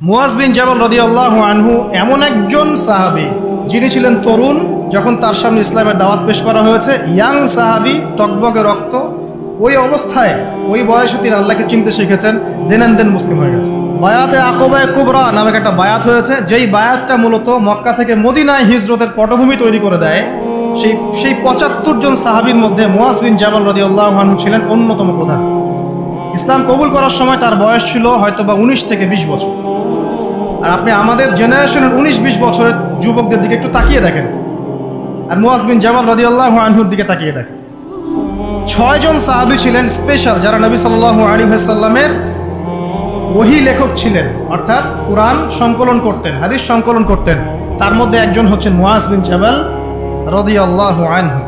মুয়াজ বিন জামাল রদিয়াল্লাহ আনহু এমন একজন সাহাবি, যিনি ছিলেন তরুণ, যখন তার সামনে ইসলামের দাওয়াত পেশ করা হয়েছে, ইয়াং সাহাবি, টকবগে রক্ত, ওই অবস্থায়, ওই বয়সে তিনি আল্লাহকে চিনতে শিখেছেন, দেন দেন মুসলিম হয়ে গেছে। বায়াতে আকবায় কুবরা নামে একটা বায়াত হয়েছে, যেই বায়াতটা মূলত মক্কা থেকে মদিনায় হিজরতের পটভূমি তৈরি করে দেয়। সেই সেই পঁচাত্তর জন সাহাবির মধ্যে মুয়াজ বিন জামাল রদিয়াল্লাহ আনহু ছিলেন অন্যতম প্রধান। ইসলাম কবুল করার সময় তার বয়স ছিল হয়তো বা উনিশ থেকে বিশ বছর। আর আপনি আমাদের জেনারেশনের উনিশ, বিশ বছরের যুবকদের দিকে একটু তাকিয়ে দেখেন। আর মুয়াজ বিন জামাল রদিয়াল্লাহ আনহুর দিকে তাকিয়ে দেখেন। ছয়জন সাহাবি ছিলেন স্পেশাল যারা নবী সাল্লাহ আলী সাল্লামের ওহি লেখক ছিলেন। অর্থাৎ কোরআন সংকলন করতেন, হাদিস সংকলন করতেন। তার মধ্যে একজন হচ্ছেন মুয়াজ বিন জামাল রদিয়াল্লাহ আনহু।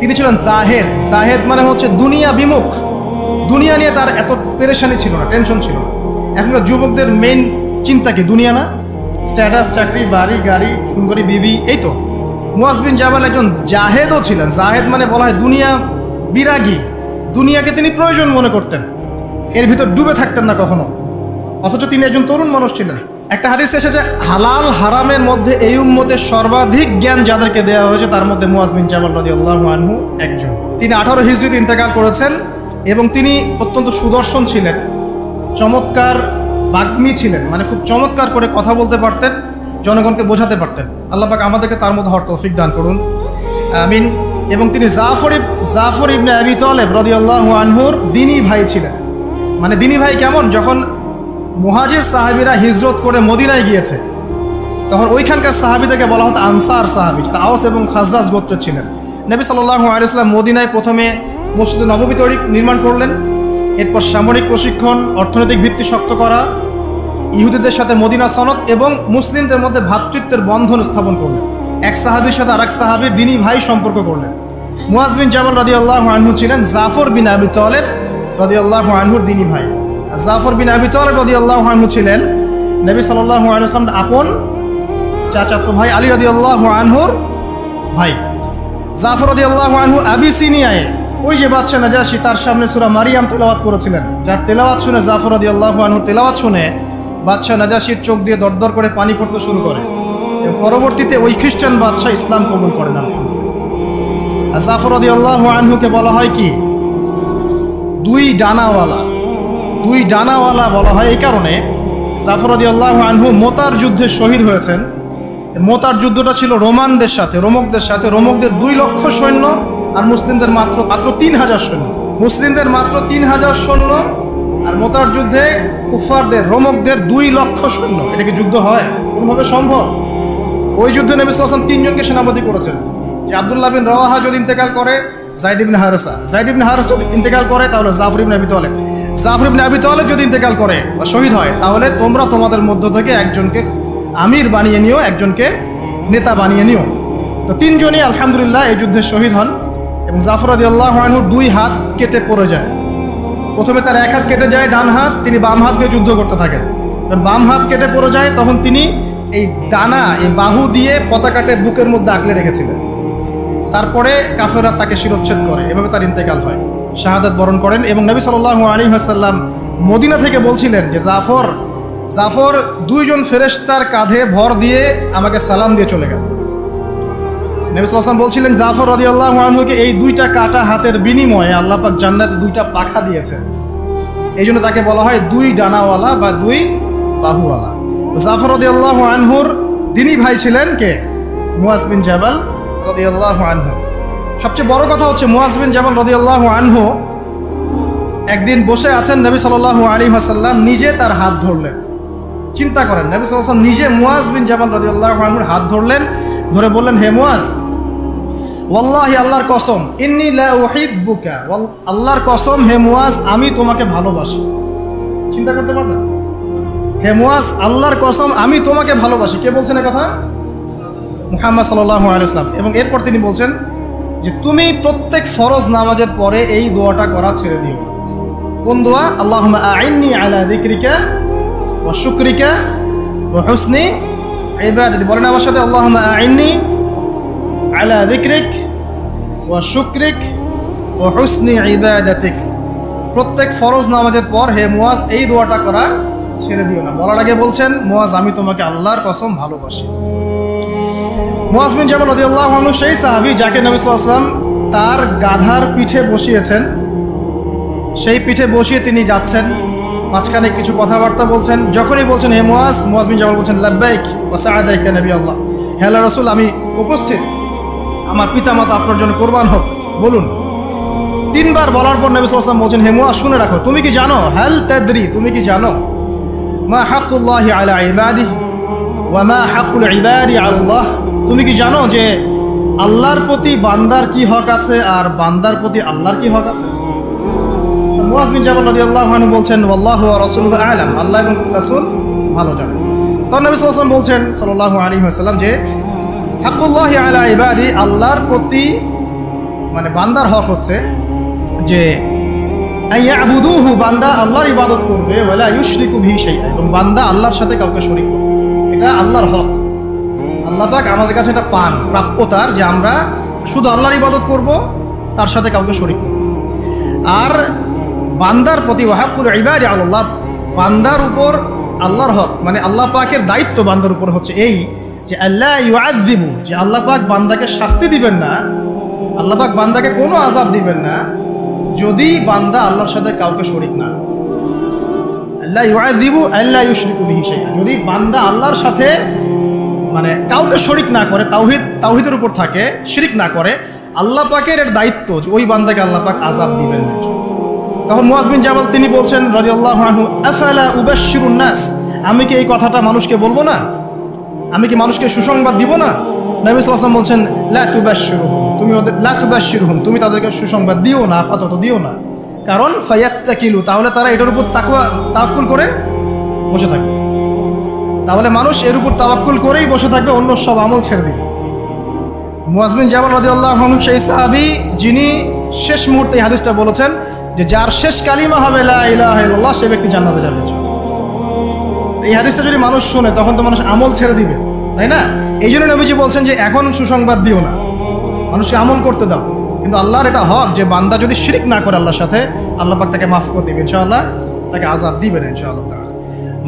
তিনি ছিলেন জাহেদ। জাহেদ মানে হচ্ছে দুনিয়া বিমুখ। দুনিয়া নিয়ে তার এত পেরেশানি ছিল না টেনশন ছিল না। এখনকার যুবকদের মেইন চিন্তা কি, দুনিয়া না? স্ট্যাটাস চাকরি, বাড়ি, গাড়ি, সুন্দরী, বিবি, এই তো। মুয়াজ বিন একজন জাহেদও ছিলেন। জাহেদ মানে বলা হয় দুনিয়া বিরাগী। দুনিয়াকে তিনি প্রয়োজন মনে করতেন। এর ভিতর ডুবে থাকতেন না কখনো। অথচ তিনি একজন তরুণ মানুষ ছিলেন। একটা হাদিস এসেছে, হালাল হারামের মধ্যে এই উম্মতের সর্বাধিক জ্ঞান যাদেরকে দেওয়া হয়েছে, তার মধ্যে মুয়াজ বিন রদি আল্লাহ আনহু একজন। তিনি আঠারো হিজড়িতে ইন্তেকাল করেছেন। এবং তিনি অত্যন্ত সুদর্শন ছিলেন, চমৎকার বাগ্মী ছিলেন মানে খুব চমৎকার করে কথা বলতে পারতেন, জনগণকে বোঝাতে পারতেন। আল্লাহ পাক আমাদেরকে তার মধ্যে হওয়ার তৌফিক দান করুন। আমিন। এবং তিনি জাফর ইব- জাফর ইবনে আবি তলেব রদিয়াল্লাহু আনহুর দিনী ভাই ছিলেন। মানে দিনী ভাই কেমন? যখন মুহাজির সাহাবিরা হিজরত করে মদিনায় গিয়েছে, তখন ওইখানকার সাহাবিদেরকে বলা হতো আনসার সাহাবি, যারা আওস এবং খাজরাজ গোত্রের ছিলেন। নবী সাল্লাল্লাহু আলাইহি সাল্লাম মদিনায় প্রথমে মসজিদ নববী তৈরি নির্মাণ করলেন। এরপর সামরিক প্রশিক্ষণ, অর্থনৈতিক ভিত্তি শক্ত করা, ইহুদিদের সাথে মদিনা সনদ এবং মুসলিমদের মধ্যে ভ্রাতৃত্বের বন্ধন স্থাপন করলেন। এক সাহাবির সাথে আরেক সাহাবির দিনী ভাই সম্পর্ক করলেন। মুয়াজ বিন জামাল রাদি আল্লাহ আনহু ছিলেন জাফর বিন আবি তলেব রাদি আল্লাহ আনহুর দিনী ভাই। জাফর বিন আবি তলেব রাদি আল্লাহ আনহু ছিলেন নবী সাল্লাহ আলাইসলাম আপন চাচাতো ভাই আলী রাদি আল্লাহ আনহুর ভাই। জাফর রাদি আল্লাহ আনহু আবিসিনিয়ায় ওই যে বাচ্চা নাজাসি, তার সামনে সুরা মারিয়াম তেলাওয়াত করেছিলেন। যার তেলাওয়াত শুনে জাফর রাদি আল্লাহ আনহুর তেলাওয়াত শুনে বাচ্চা নাজাসির চোখ দিয়ে দরদর করে পানি পড়তে শুরু করে। এবং পরবর্তীতে ওই খ্রিস্টান বাদশাহ ইসলাম কবুল করেন আলহামদুলিল্লাহ জাফর রাদি আল্লাহ আনহুকে বলা হয় কি? দুই ডানাওয়ালা। দুই ডানাওয়ালা বলা হয় এই কারণে জাফর রাদি আল্লাহ আনহু মোতার যুদ্ধে শহীদ হয়েছেন। মোতার যুদ্ধটা ছিল রোমানদের সাথে, রোমকদের সাথে। রোমকদের দুই লক্ষ সৈন্য আর মুসলিমদের মাত্র মাত্র তিন হাজার সৈন্য। মুসলিমদের মাত্র তিন হাজার সৈন্য আর মোতার যুদ্ধে কুফারদের রোমকদের দুই লক্ষ সৈন্য। এটা কি যুদ্ধ হয়? কোনোভাবে সম্ভব? ওই যুদ্ধে নবী সাল্লাম তিনজনকে সেনাপতি করেছেন। যে আবদুল্লাহ বিন রওয়াহা যদি ইন্তেকাল করে, জাইদ হারসা। জাইদ হারস যদি ইন্তেকাল করে, তাহলে জাফর ইবনে আবি তালেব। জাফর আবি যদি ইন্তেকাল করে বা শহীদ হয়, তাহলে তোমরা তোমাদের মধ্য থেকে একজনকে আমির বানিয়ে নিও, একজনকে নেতা বানিয়ে নিও। তো তিনজনই আলহামদুলিল্লাহ এই যুদ্ধে শহীদ হন। এবং জাফর আদি আল্লাহ আনহুর দুই হাত কেটে পড়ে যায়। প্রথমে তার এক হাত কেটে যায় ডান হাত, তিনি বাম হাত দিয়ে যুদ্ধ করতে থাকেন। যখন বাম হাত কেটে পড়ে যায়, তখন তিনি এই ডানা এই বাহু দিয়ে পতাকাটে বুকের মধ্যে আঁকলে রেখেছিলেন। তারপরে কাফেররা তাকে শিরোচ্ছেদ করে। এভাবে তার ইন্তেকাল হয়। শাহাদাত বরণ করেন এবং নবী সাল্লাহ আলী হাসাল্লাম মদিনা থেকে বলছিলেন যে, জাফর জাফর, দুইজন ফেরেশতার কাঁধে ভর দিয়ে আমাকে সালাম দিয়ে চলে গেল। নবী বলছিলেন, জাফর রদি আল্লাহ আনহুকে এই দুইটা কাটা হাতের বিনিময়ে আল্লাহ পাক জান্নাতে দুইটা পাখা দিয়েছে এই জন্য তাকে বলা হয় দুই ডানাওয়ালা বা দুই বাহুওয়ালা। জাফর রদি আল্লাহ আনহুর তিনি ভাই ছিলেন কে? মুয়াজ বিন জাবাল রদি আল্লাহ আনহু। সবচেয়ে বড় কথা হচ্ছে মুয়াজ বিন জাবাল রদি আল্লাহ আনহু একদিন বসে আছেন নবী সাল্লাহ আলী হাসাল্লাম নিজে তার হাত ধরলেন। চিন্তা করেন, নবী সাল্লাম নিজে মুয়াজ বিন জাবাল রদি আল্লাহ আনহুর হাত ধরলেন, ধরে বললেন, হে মুয়াজ ওয়াল্লাহি আল্লাহর কসম, ইন্নি উহিব্বুকা আল্লাহর কসম, হে মুয়াজ, আমি তোমাকে ভালোবাসি। চিন্তা করতে পারবেন? হে মুয়াজ, আল্লাহর কসম, আমি তোমাকে ভালোবাসি। কে বলছেন কথা? মুহাম্মদ সাল্লাল্লাহু আলাইহি ওয়াসাল্লাম। এবং এরপর তিনি বলছেন যে, তুমি প্রত্যেক ফরজ নামাজের পরে এই দোয়াটা করা ছেড়ে দিও। কোন দোয়া? আল্লাহুম্মা আইন্নি আলা যিকরিকা ওয়া শুকরিকা ওয়া হুসনি বলেন আমার সাথে, আল্লাহুম্মা আইন্নি ওয়া শুকরিক ওয়া হুসনি ইবাদাতিক। প্রত্যেক ফরজ নামাজের পর হে মুয়াজ, এই দোয়াটা করা ছেড়ে দিও না। বলার আগে বলছেন, মোয়াজ, আমি তোমাকে আল্লাহর কসম ভালোবাসি। মোয়াজ বিন জামাল রাদিয়াল্লাহু আনহু সেই সাহাবী যাকে নবী সাল্লাল্লাহু আলাইহি তার গাধার পিঠে বসিয়েছেন। সেই পিঠে বসিয়ে তিনি যাচ্ছেন। মাঝখানে কিছু কথাবার্তা বলছেন। যখনই বলছেন, হে মোয়াজ মোয়াজ বিন জামাল বলছেন, লাব্বাইক ওয়া সাআদাইকা নবী আল্লাহ। হে আল্লাহ রাসূল, আমি উপস্থিত। আমার পিতামাতা আপনার জন্য কোরবান হোক। বলুন। তিনবার বলার পর নবী ওয়াসাল্লাম বলছেন, হে মোয়াজ শুনে রাখো, তুমি কি জানো? হাল তাদরি, তুমি কি জানো? মা হাক্কুল্লাহি আলা ইবাদিহি ওয়া মা হাকুল ইবাদি আলা আল্লাহ। তুমি কি জানো যে আল্লাহর প্রতি বান্দার কি হক আছে আর বান্দার প্রতি আল্লাহর কি হক আছে? মুয়াজ বিন জাবাল রাদিয়াল্লাহু আনহু বলছেন, ওয়াল্লাহু ওয়া রাসূলুহু আ'লাম। আল্লাহ এবং রাসূল ভালো জানেন। তখন নবী ওয়াসাল্লাম বলছেন, সাল্লাল্লাহু আলাইহি ওয়াসাল্লাম যে হাক্কুল্লাহি আলা ইবাদি, আল্লাহর প্রতি মানে বান্দার হক হচ্ছে যে ইয়াবুদুহু বান্দা আল্লাহর ইবাদত করবে, ওয়ালা ইউশরিকু বিহি শাইআ এবং বান্দা আল্লাহর সাথে কাউকে শরীক করবে। এটা আল্লাহর হক। আল্লাহ পাক আমাদের কাছে এটা পান প্রাপ্যতার যে আমরা শুধু আল্লাহর ইবাদত করব, তার সাথে কাউকে শরীক করব। আর বান্দার প্রতি ওয়াহাকুল ইবাদ আল্লাহ বান্দার উপর আল্লাহর হক মানে আল্লাহ পাকের দায়িত্ব বান্দার উপর হচ্ছে এই যে আল্লাহ ইউআদিবু যে আল্লাহ পাক বান্দাকে শাস্তি দিবেন না, আল্লাহ পাক বান্দাকে কোনো আজাব দিবেন না, যদি বান্দা আল্লাহর সাথে কাউকে শরিক না করে। আল্লাহ ইউআদিবু আল্লাহ ইউশরিকু বিহি শাইআ। যদি বান্দা আল্লাহর সাথে মানে কাউকে শরিক না করে, তাওহিদ, তাওহিদের উপর থাকে, শিরিক না করে, আল্লাহ পাকের এর দায়িত্ব যে ওই বান্দাকে আল্লাহ পাক আজাব দিবেন না। তখন মুয়াজ জামাল তিনি বলছেন, রাদিয়াল্লাহু আনহু, আফালা উবাশশিরুন নাস? আমি কি এই কথাটা মানুষকে বলব না? আমি কি মানুষকে সুসংবাদ দিব না? নবী ওয়াসাল্লাম বলছেন তুমি ওদের তুমি তাদেরকে সুসংবাদ দিও না, আপাতত দিও না। কারণ, ফায়াত্তাকিলু, তাহলে তারা এটার উপর তাকুয়া তাওয়াক্কুল করে বসে থাকবে। তাহলে মানুষ এর উপর তাওয়াক্কুল করেই বসে থাকবে, অন্য সব আমল ছেড়ে দিবে। মুয়াজমিন জামাল রাদিয়াল্লাহু আনহু, সেই সাহাবী, যিনি শেষ মুহূর্তে হাদিসটা বলেছেন যে, যার শেষ কালিমা হবে সে ব্যক্তি জান্নাতে যাবে। এই হাদিসটা যদি মানুষ শুনে, তখন তো মানুষ আমল ছেড়ে দিবে। তাই না? এই জন্য নবীজি বলছেন যে এখন সুসংবাদ দিও না। মানুষকে আমল করতে দাও। কিন্তু আল্লাহর এটা হক যে বান্দা যদি শিরিক না করে আল্লাহর সাথে, আল্লাহ তাকে মাফ করে দিবে, ইনশাআল্লাহ। তাকে আজাদ দিবেন ইনশাআল্লাহ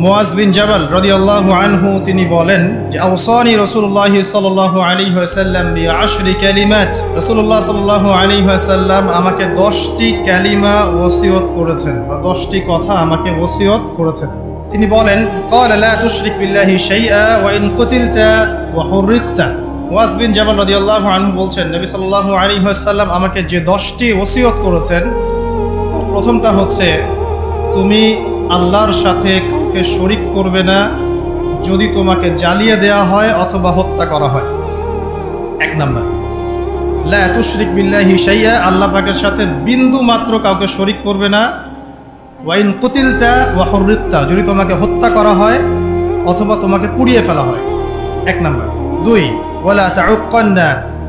মুয়াজ বিন জাবাল রাদিয়াল্লাহু আনহু, তিনি বলেন যে, আওসানি রাসূলুল্লাহ সাল্লাল্লাহু আলাইহি ওয়াসাল্লাম বি আশরি কালিমাত। রাসূলুল্লাহ সাল্লাল্লাহু আলাইহি ওয়াসাল্লাম আমাকে 10টি কালিমা ওসিয়ত করেছেন বা 10টি কথা আমাকে ওসিয়ত করেছেন। তিনি বলেন কলা তুশরিক বিল্লাহি শাইআ ওয়া ইন কুতিলতা ওয়া হুররিকতা। ওয়াস বিন জাবাল রাদিয়াল্লাহু আনহু বলছেন নবী সাল্লাল্লাহু আলাইহি ওয়াসাল্লাম আমাকে যে 10টি ওসিয়ত করেছেন তার প্রথমটা হচ্ছে তুমি আল্লাহর সাথে কাউকে শরিক করবে না যদি তোমাকে জ্বালিয়ে দেয়া হয় অথবা হত্যা করা হয়। এক নাম্বার। লা তুশরিক বিল্লাহি শাইআ আল্লাহ পাকের সাথে বিন্দু মাত্র কাউকে শরিক করবে না ওয়াইন কুতিলতা ওয়া হুররিকতা যদি তোমাকে হত্যা করা হয় অথবা তোমাকে পুড়িয়ে ফেলা হয়। এক নাম্বার। দুই, ওয়ালা তাউক্কান্না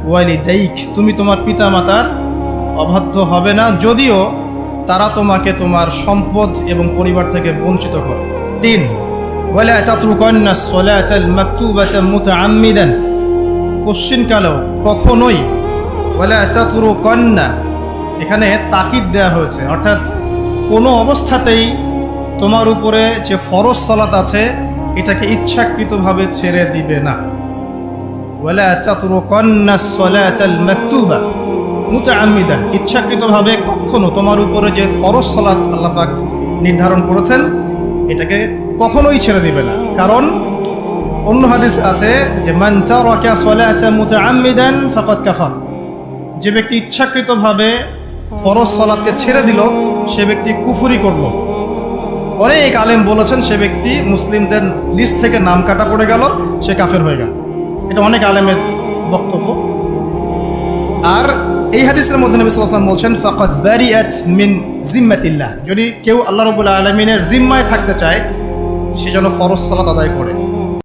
ওয়ালিদাইক, তুমি তোমার পিতামাতার অবাধ্য হবে না, যদিও তারা তোমাকে তোমার সম্পদ এবং পরিবার থেকে বঞ্চিত করে। তিন, ওয়ালা তাতরুকান্না সলাতাল মাকতুবাতা মুতাআম্মিদান কোশ্চিনকালেও কখনোই ওয়ালা চাতুরু কন্যা এখানে তাকিদ দেওয়া হয়েছে। অর্থাৎ কোনো অবস্থাতেই তোমার উপরে যে ফরজ সলাত আছে, এটাকে ইচ্ছাকৃতভাবে ছেড়ে দিবে না। ওয়ালা তাতরুকান্না সলাতাল মাকতুবা মুতাআম্মিদান। ইচ্ছাকৃতভাবে কখনো তোমার উপরে যে ফরজ সালাত আল্লাহ পাক নির্ধারণ করেছেন, এটাকে কখনোই ছেড়ে দিবে না। কারণ অন্য হাদিস আছে যে, মান তারাকা সালাতা মুতাআম্মিদান ফাকাদ কাফার। যে ব্যক্তি ইচ্ছাকৃতভাবে ফরজ সালাতকে ছেড়ে দিল সে ব্যক্তি কুফুরি করল। অনেক আলেম বলেছেন সে ব্যক্তি মুসলিমদের লিস্ট থেকে নাম কাটা পড়ে গেল, সে কাফের হয়ে গেল। এটা অনেক আলেমের বক্তব্য। আর এই হাদিসের মধ্যে নবী আলাইহি বলছেন ফাকাত বারিআত মিন জিম্মাতিল্লাহ। যদি কেউ আল্লাহ রাব্বুল আলামিনের জিম্মায় থাকতে চায়, সে যেন ফরজ সালাত আদায় করে।